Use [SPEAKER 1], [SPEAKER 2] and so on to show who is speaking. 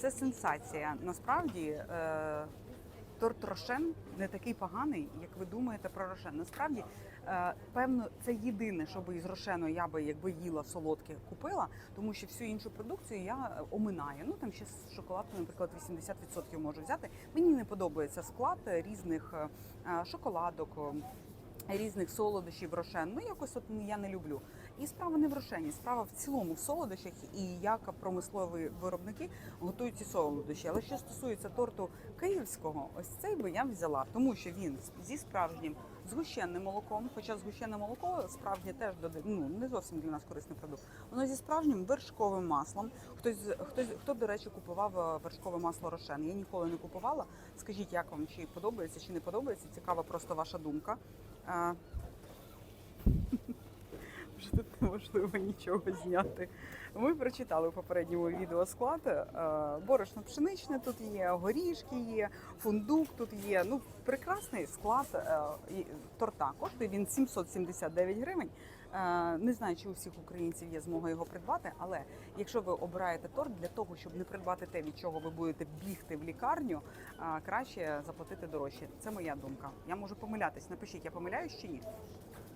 [SPEAKER 1] Це сенсація. Насправді е, торт Рошен не такий поганий, як ви думаєте про Рошен. Насправді, е, певно, це єдине, що би із Рошену я би якби їла солодке купила, тому що всю іншу продукцію я е, оминаю. Ну там ще з шоколадку, наприклад, 80% можу взяти. Мені не подобається склад різних шоколадок. Е, Різних солодощів рошен, ну якось от я не люблю. І справа не в рошені, справа в цілому в солодощах і як промислові виробники готують ці солодощі. Але що стосується торту київського, ось цей би я взяла, тому що він зі справжнім згущенним молоком, хоча згущене молоко справжнє теж дода- ну, не зовсім для нас корисний продукт. Воно зі справжнім вершковим маслом. Хтось хтось хто, до речі, купував е, вершкове масло рошен. Я ніколи не купувала. Скажіть, як вам чи подобається, чи не подобається? Цікава просто ваша думка. 啊。Вже неможливо нічого зняти. Ми прочитали в попередньому відео склад. Е, Борошно пшеничне тут є, горішки є, фундук тут є. Ну, прекрасний склад е, торта. Коштує він 779 гривень. Е, Не знаю, чи у всіх українців є змога його придбати, але якщо ви обираєте торт для того, щоб не придбати те, від чого ви будете бігти в лікарню, краще заплатити дорожче. Це моя думка. Я можу помилятись. Напишіть, я помиляюсь чи ні.